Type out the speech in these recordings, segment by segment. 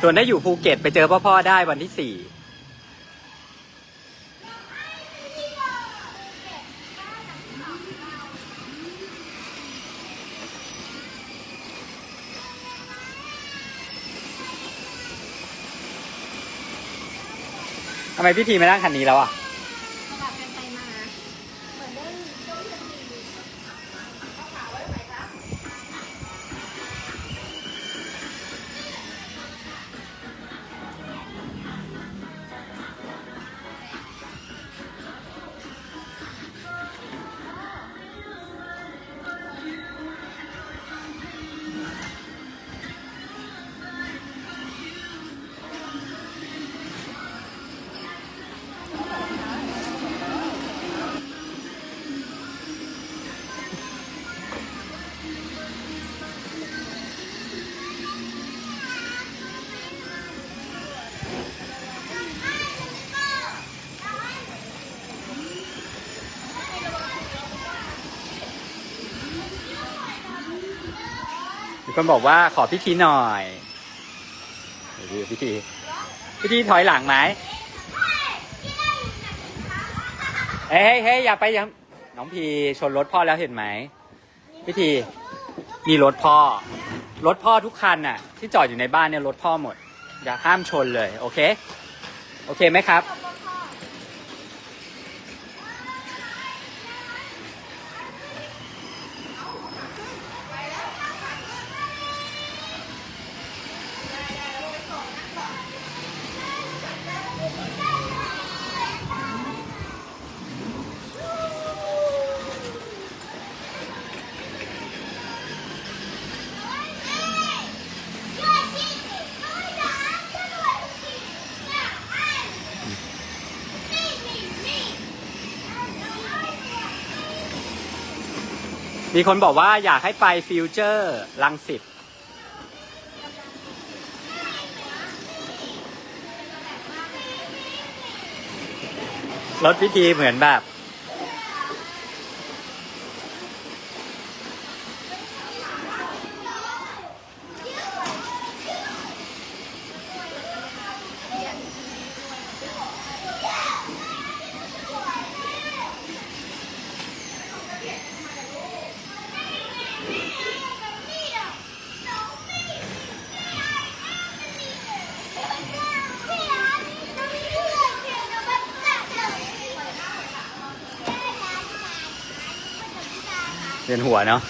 ส่วนถ้าอยู่ภูเก็ตไปเจอพ่อพ่อได้วันที่สี่ทำไมพี่ทีไม่นั่งคันนี้แล้วอะ คนบอกว่าขอพิธีหน่อยดูพิธีพิธีถอยหลังไหมเฮ้ยเฮ้ยเฮ้ยอย่าไปยังน้องพีชนรถพ่อแล้วเห็นไหมพิธีมีรถพ่อ รถพ่อทุกคันน่ะ ที่จอดอยู่ในบ้านเนี่ยรถพ่อหมด อย่าห้ามชนเลย โอเค โอเคไหมครับ มีคนบอกว่าอยากให้ไปฟิวเจอร์ลังสิตรถพิธีเหมือนแบบ เวียนหัวเนาะ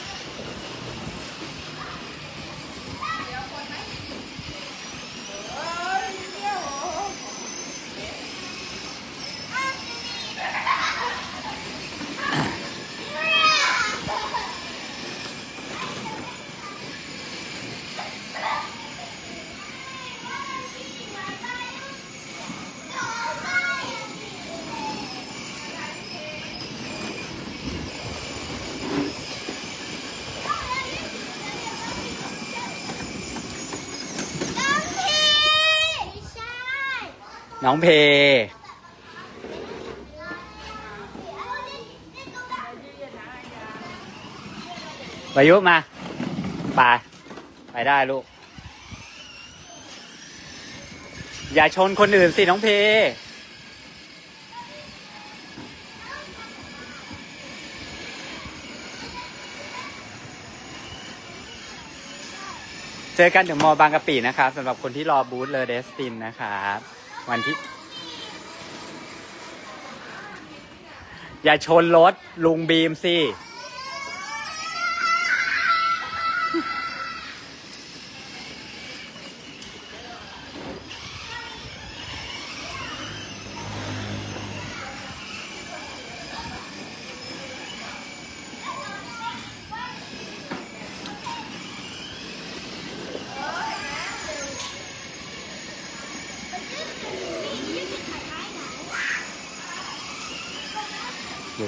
น้องเพวายุมา ไป ไปได้ลูก อย่าชนคนอื่นสิ น้องเพ เจอกันถึงมอบางกะปินะครับสำหรับคนที่รอบูธเลอเดสตินนะครับ วันที่ อย่าชนรถลุงบีมสิ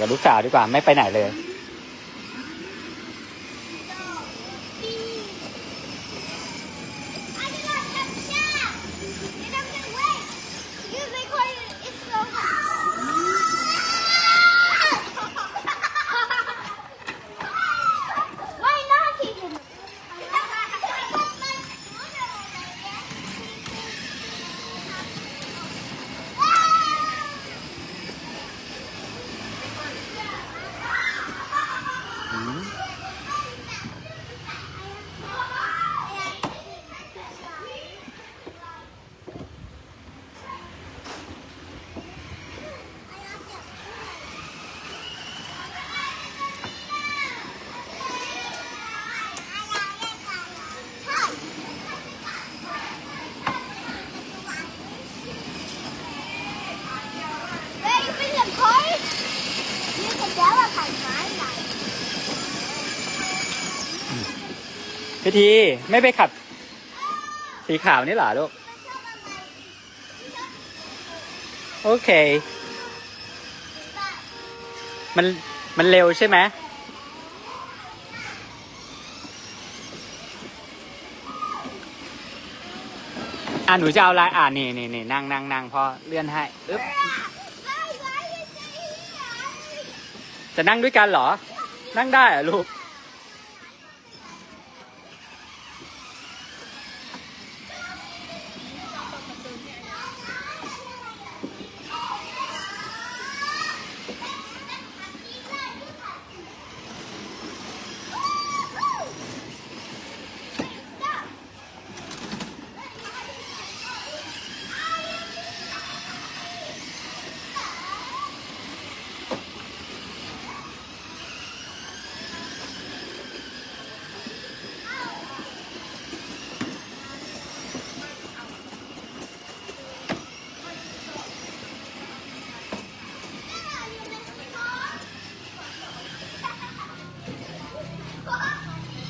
กับลูกสาวดีกว่าไม่ไปไหนเลย พิธีไม่ไปขับ สีขาวนี่หรอลูก โอเค มันมันเร็วใช่ไหมอะหนูจะเอาอะไรอ่านี่นี่นี่นั่งนั่งนั่งพอเลื่อนให้อึ๊บจะนั่งด้วยกันเหรอ นั่งได้เหรอลูก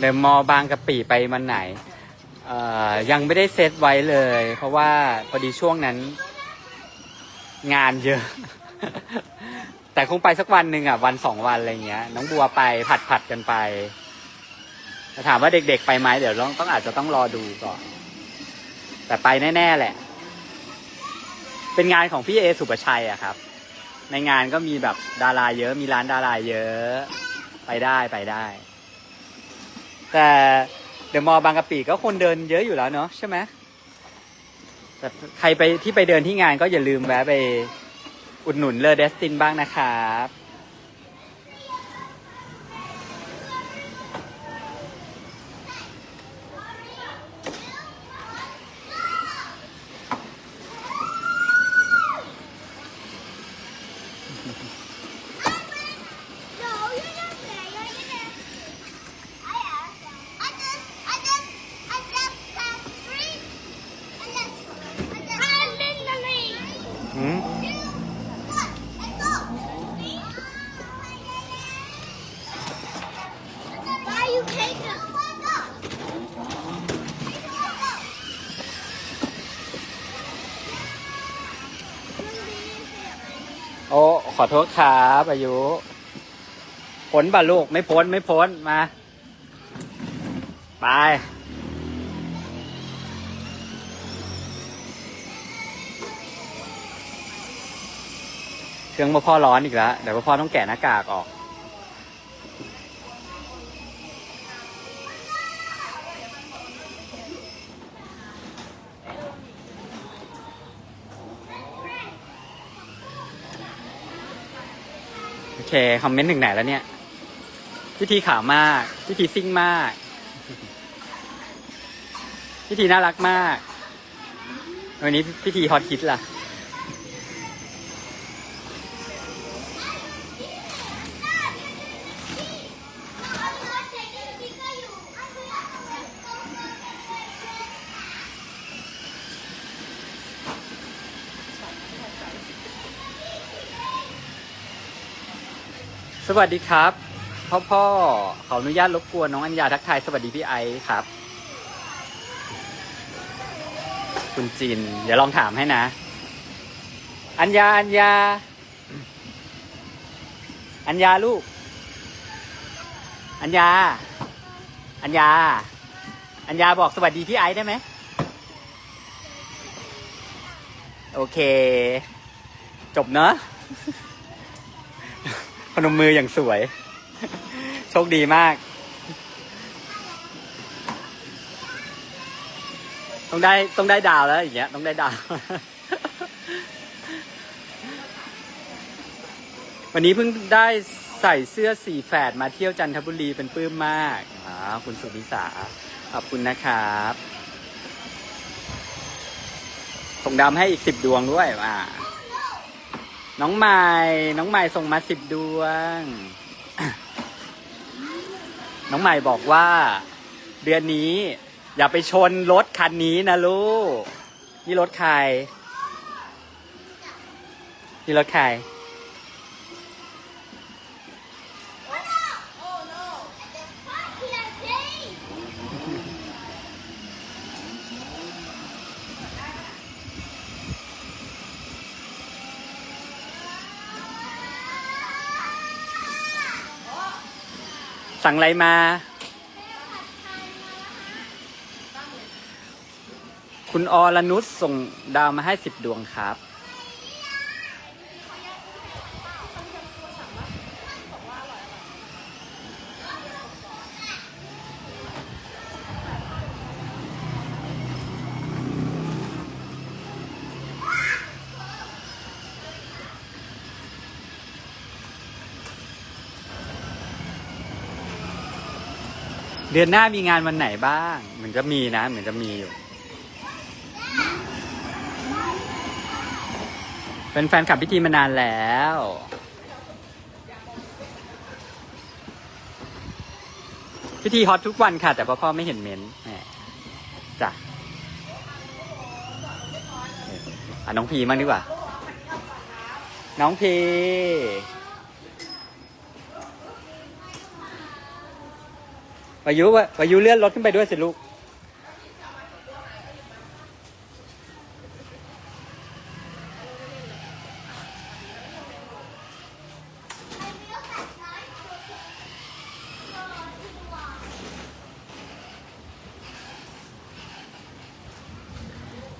เดมมอบางกะปิไปมันไหนเอ่อยังไม่ได้เซตไว้เลย เพราะว่าพอดีช่วงนั้น งานเยอะ แต่คงไปสักวันหนึ่งอะ วันสองวันอะไรเงี้ย น้องบัวไปผัดผัดกันไปแต่ถามว่าเด็กๆไปไหมเดี๋ยวต้องต้องอาจจะต้องรอดูก่อน แต่ไปแน่ ๆ แหละ เป็นงานของพี่เอสุปชัยอะครับ ในงานก็มีแบบดาราเยอะมีร้านดาราเยอะ ไปได้ไปได้ แต่เดอะมอลล์บางกะปิก็คนเดินเยอะอยู่แล้วเนาะใช่ไหมแต่ใครไปที่ไปเดินที่งานก็อย่าลืมแวะไปอุดหนุนเลอเดสตินบ้างนะครับ อ้ขอโทษครับอายุพ้นป่ะลูก ไม่พ้น ไม่พ้น มา ไป เครื่องพ่อพ่อร้อนอีกแล้ว เดี๋ยวพ่อพ่อต้องแกะหน้ากากออก เคคอมเมนต์ถึงไหนแล้วเนี่ย พิธีขาวมาก พิธีซิ่งมาก พิธีน่ารักมาก วันนี้พิธีฮอตฮิตล่ะ วัสดีครับ พ่อพ่อขออนุญาตรบกวนน้องอัญญาทักทายสวัสดีพี่ไอซ์ครับ คุณจิน เดี๋ยวลองถามให้นะ อัญญาอัญญา อัญญาลูก อัญญา อัญญา อัญญาบอกสวัสดีพี่ไอซ์ได้ไหมโอเค จบเนอะ พนมมืออย่างสวย โชคดีมาก ต้องได้ต้องได้ดาวแล้วอย่างเงี้ย ต้องได้ดาว วันนี้เพิ่งได้ใส่เสื้อสีแฝดมาเที่ยวจันทบุรีเป็นปลื้มมากอ๋อคุณสุนิสาขอบคุณนะครับส่งดำให้อีกสิบดวงด้วยอ่า น้องใหม่ น้องใหม่ส่งมาสิบดวง น้องใหม่บอกว่า เดือนนี้ อย่าไปชนรถคันนี้นะลูก นี่รถใคร นี่รถใคร สั่งอะไรมา คุณอรนุชส่งดาวมาให้สิบดวงครับ เดือนหน้ามีงานวันไหนบ้าง เหมือนจะมีนะ เหมือนจะมีอยู่ เป็นแฟนคลับพิธีมานานแล้ว พิธีฮอตทุกวันค่ะ แต่พ่อพ่อไม่เห็นเม้นแหมจ้ะอะน้องพีมั่งดีกว่า น้องพี วายุวะวายุเลื่อนรถขึ้นไปด้วยสิลูก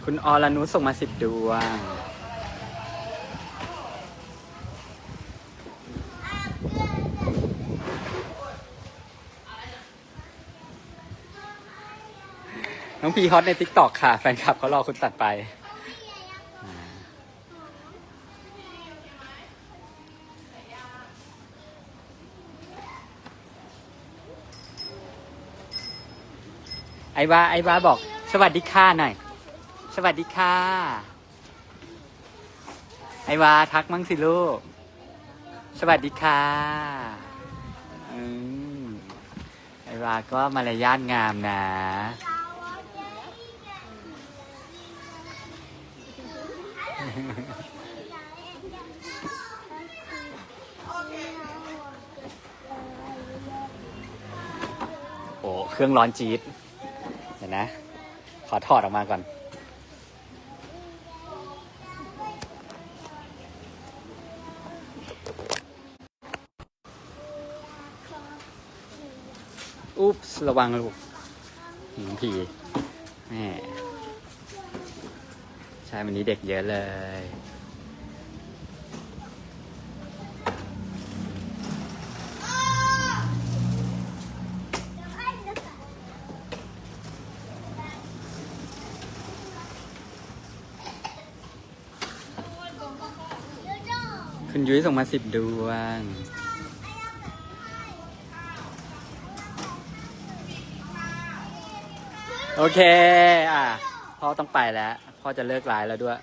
คุณอรนุส่งมาสิบดวง น้องพีฮอตในทิกตอกค่ะ แฟนคลับเขารอคุณตัดไป ไอ้วาไอ้วาบอก สวัสดีค่ะหน่อย สวัสดีค่ะ ไอ้วาทักมั่งสิลูก สวัสดีค่ะอืมไอ้วาก็มารยาทงามนะ โอ้เครื่องร้อนจี๊ดเดี๋ยวนะ ขอถอดออกมาก่อน อุ๊บระวังลูกหนูผีแม่ ช่วันนี้เด็กเยอะเลย คุณยุ้ยส่งมาสิบดวงโอเค อะพ่อต้องไปแล้ว พ่อจะเลิกไลน์แล้วด้วย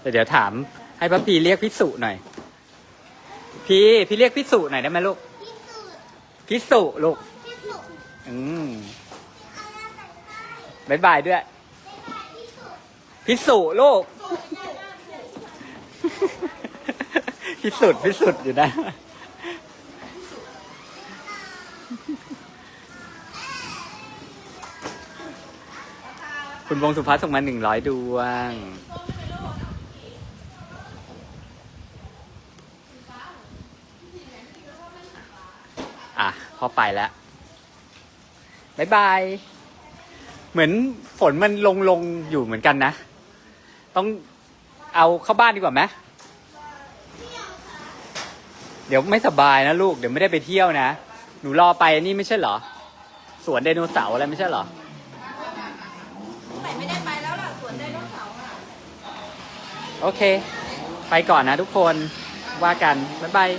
เดี๋ยวเดี๋ยวถาม ให้พระพีเรียกพิสุหน่อย พี่พี่เรียกพิสุหน่อยได้ไหมลูกที่สุดพิสุลูกที่สุดอืมอะไรแต่งได้บายบายด้วยที่สุดพิสุลูก พิสุดพิสุดอยู่นะ คุณวงสุภัสส่งมาหนึ่งร้อยดวง อะพอไปแล้วบายบาย เหมือนฝนมันลงลงอยู่เหมือนกันนะ ต้องเอาเข้าบ้านดีกว่าไหมเดี๋ยวไม่สบายนะลูก เดี๋ยวไม่ได้ไปเที่ยวนะ หนูรอไปนี่ไม่ใช่เหรอ สวนไดโนเสาร์อะไรไม่ใช่เหรอ ไหนไม่ได้ไปแล้วล่ะสวนไดโนเสาร์อะ โอเค ไปก่อนนะทุกคนว่ากัน บ๊ายบาย